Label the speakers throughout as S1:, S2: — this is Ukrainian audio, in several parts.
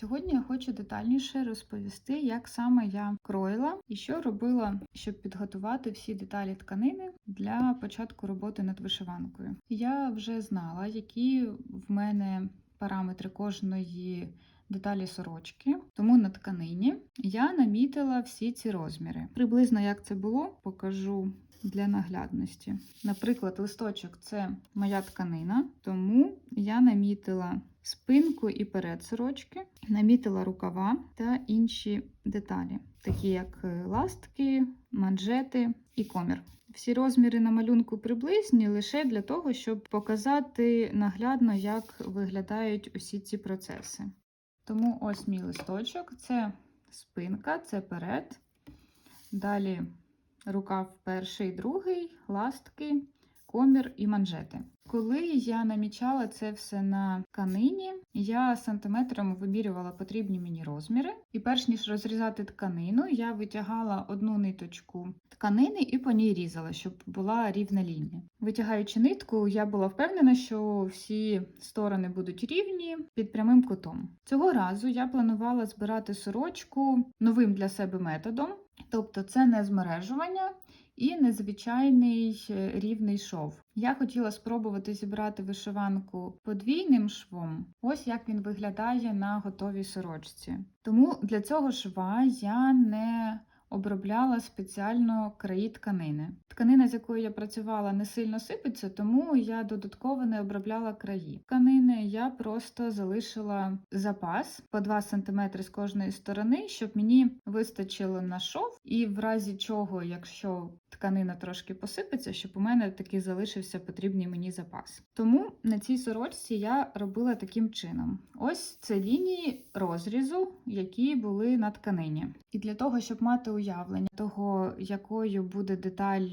S1: Сьогодні я хочу детальніше розповісти, як саме я кроїла і що робила, щоб підготувати всі деталі тканини для початку роботи над вишиванкою. Я вже знала, які в мене параметри кожної деталі сорочки, тому на тканині я намітила всі ці розміри. Приблизно як це було, покажу для наглядності. Наприклад, листочок це моя тканина, тому я намітила спинку і перед сорочки, намітила рукава та інші деталі, такі як е, ластки, манжети і комір. Всі розміри на малюнку приблизні лише для того, щоб показати наглядно, як виглядають усі ці процеси. Тому ось мій листочок це спинка, це перед. Далі рукав перший, другий, ластки, комір і манжети. Коли я намічала це все на тканині, я сантиметрами вимірювала потрібні мені розміри. І перш ніж розрізати тканину, я витягала одну ниточку тканини і по ній різала, щоб була рівна лінія. Витягаючи нитку, я була впевнена, що всі сторони будуть рівні під прямим кутом. Цього разу я планувала збирати сорочку новим для себе методом, тобто це не змережування і незвичайний е, рівний шов. Я хотіла спробувати зібрати вишиванку подвійним швом. Ось як він виглядає на готовій сорочці. Тому для цього шва я не обробляла спеціально краї тканини. Тканина, з якою я працювала, не сильно сипеться, тому я додатково не обробляла краї. Тканини я просто залишила запас по 2 см з кожної сторони, щоб мені вистачило на шов, і в разі чого, якщо тканина трошки посипеться, щоб у мене таки залишився потрібний мені запас. Тому на цій сорочці я робила таким чином: ось це лінії розрізу, які були на тканині. І для того, щоб мати уявлення того, якою буде деталь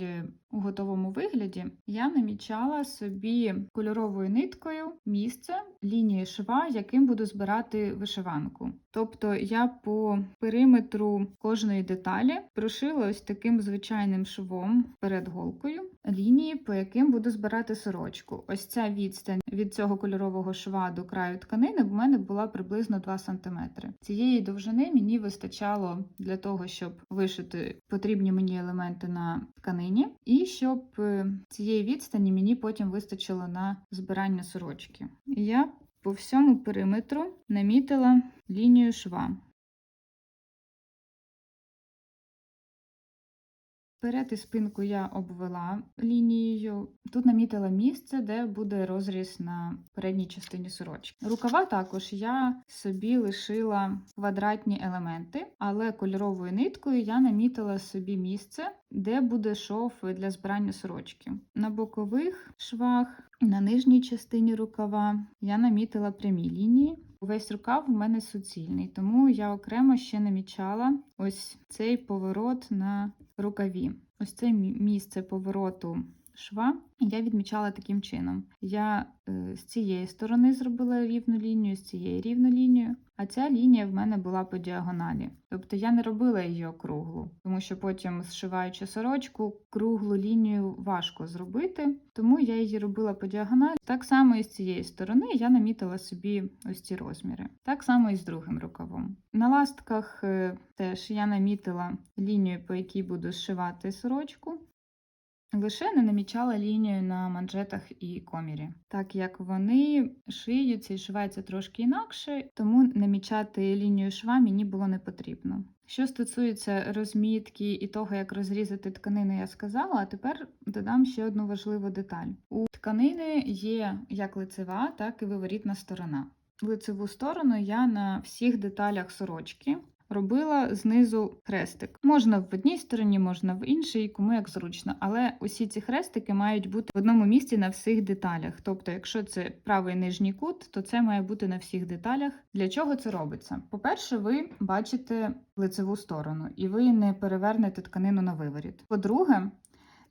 S1: у готовому вигляді, я намічала собі кольоровою ниткою місце лінії шва, яким буду збирати вишиванку. Тобто я по периметру кожної деталі прошила ось таким звичайним швом перед голкою лінії, по яким буду збирати сорочку. Ось ця відстань від цього кольорового шва до краю тканини в мене була приблизно 2 см. Цієї довжини мені вистачало для того, щоб вишити потрібні мені елементи на тканині, і щоб е, цієї відстані мені потім вистачило на збирання сорочки. Я по всьому периметру намітила лінію шва. Перед і спинку я обвела лінією. Тут намітила місце, де буде розріз на передній частині сорочки. Рукава також я собі лишила квадратні елементи, але кольоровою ниткою я намітила собі місце, де буде шов для збирання сорочки. На бокових швах, на нижній частині рукава я намітила прямі лінії. Увесь рукав у мене суцільний, тому я окремо ще намічала ось цей поворот на рукаві. Ось це місце повороту шва я відмічала таким чином. Я е, з цієї сторони зробила рівну лінію, з цієї рівну лінію, а ця лінія в мене була по діагоналі. Тобто я не робила її округлу, тому що потім, зшиваючи сорочку, круглу лінію важко зробити, тому я її робила по діагоналі. Так само і з цієї сторони я намітила собі ось ці розміри. Так само і з другим рукавом. На ластках е, теж я намітила лінію, по якій буду зшивати сорочку. Лише не намічала лінію на манжетах і комірі, так як вони шиються і шиваються трошки інакше, тому намічати лінію шва мені було не потрібно. Що стосується розмітки і того, як розрізати тканину, я сказала, а тепер додам ще одну важливу деталь. У тканини є як лицева, так і виворітна сторона. Лицеву сторону я на всіх деталях сорочки робила знизу хрестик. Можна в одній стороні, можна в іншій, кому як зручно. Але усі ці хрестики мають бути в одному місці на всіх деталях. Тобто, якщо це правий нижній кут, то це має бути на всіх деталях. Для чого це робиться? По-перше, ви бачите лицеву сторону, і ви не перевернете тканину на виворіт. По-друге,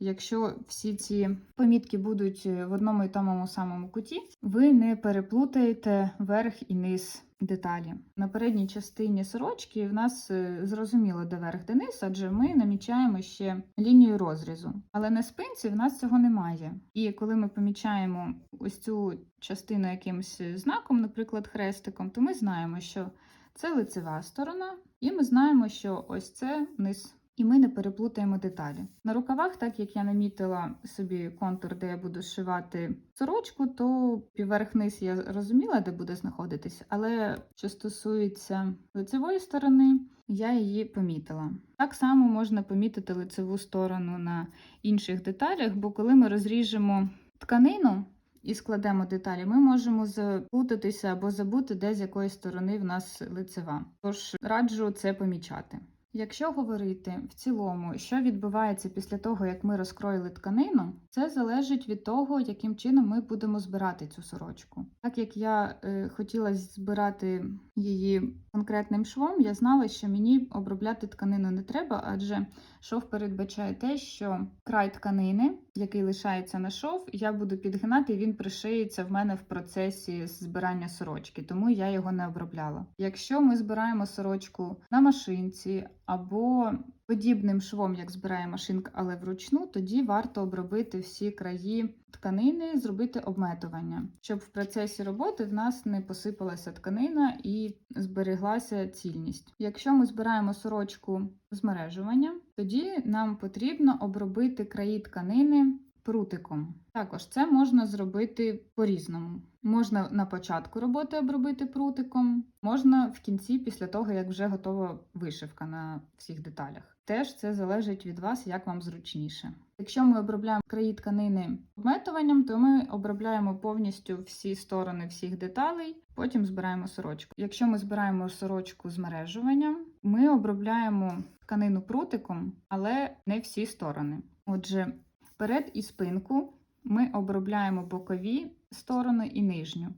S1: Якщо всі ці помітки будуть в одному і тому самому куті, ви не переплутаєте верх і низ деталі. На передній частині сорочки в нас е, зрозуміло, де верх, де низ, адже ми намічаємо ще лінію розрізу. Але на спинці в нас цього немає. І коли ми помічаємо ось цю частину якимось знаком, наприклад, хрестиком, то ми знаємо, що Це лицева сторона, і ми знаємо, що ось це низ. І ми не переплутаємо деталі. На рукавах, так як я намітила собі контур, де я буду зшивати сорочку, то півверх-низ я розуміла, де буде знаходитись, але що стосується лицевої сторони, я її помітила. Так само можна помітити лицеву сторону на інших деталях, бо коли ми розріжемо тканину і складемо деталі, ми можемо заплутатися або забути, де з якої сторони в нас лицева. Тож раджу це помічати. Якщо говорити в цілому, що відбувається після того, як ми розкроїли тканину, це залежить від того, яким чином ми будемо збирати цю сорочку. Так як я е, хотіла збирати її конкретним швом, я знала, що мені обробляти тканину не треба, адже шов передбачає те, що край тканини, який лишається на шов, я буду підгинати, і він пришиється в мене в процесі збирання сорочки, тому я його не обробляла. Якщо ми збираємо сорочку на машинці або подібним швом, як збирає машинка, але вручну, тоді варто обробити всі краї тканини, зробити обметування, щоб в процесі роботи в нас не посипалася тканина і збереглася цільність. Якщо ми збираємо сорочку з мережування, тоді нам потрібно обробити краї тканини прутиком. Також це можна зробити по-різному. Можна на початку роботи обробити прутиком, можна в кінці, після того, як вже готова вишивка на всіх деталях. Теж це залежить від вас, як вам зручніше. Якщо ми обробляємо краї тканини обметуванням, то ми обробляємо повністю всі сторони всіх деталей, потім збираємо сорочку. Якщо ми збираємо сорочку з мережуванням, ми обробляємо тканину прутиком, але не всі сторони. Отже, Перед і спинку ми обробляємо бокові сторони і нижню.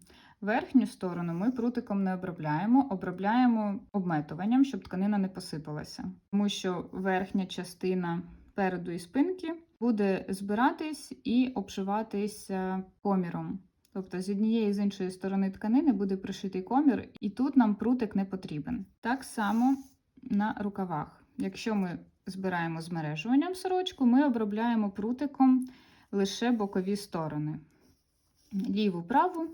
S1: Верхню сторону ми прутиком не обробляємо, обробляємо обметуванням, щоб тканина не посипалася. Тому що верхня частина переду і спинки буде збиратись і обшиватись е, коміром. Тобто з однієї і з іншої сторони тканини буде пришитий комір, і тут нам прутик не потрібен. Так само на рукавах. Якщо ми збираємо змережуванням сорочку, ми обробляємо прутиком лише бокові сторони. Ліву, праву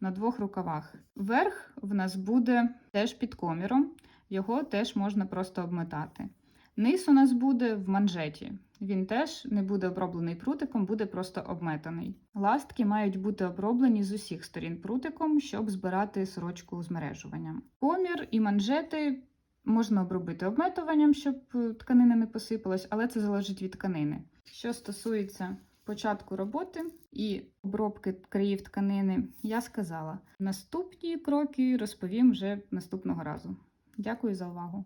S1: на двох рукавах. Верх в нас буде теж під коміром, його теж можна просто обметати. Низ у нас буде в манжеті. Він теж не буде оброблений прутиком, буде просто обметаний. Ластки мають бути оброблені з усіх сторін прутиком, щоб збирати сорочку змережуванням. Комір і манжети Можна обробити обметуванням, щоб е, тканина не посипалась, але це залежить від тканини. Що стосується початку роботи і обробки країв тканини, я сказала. Наступні кроки розповім вже наступного разу. Дякую за увагу!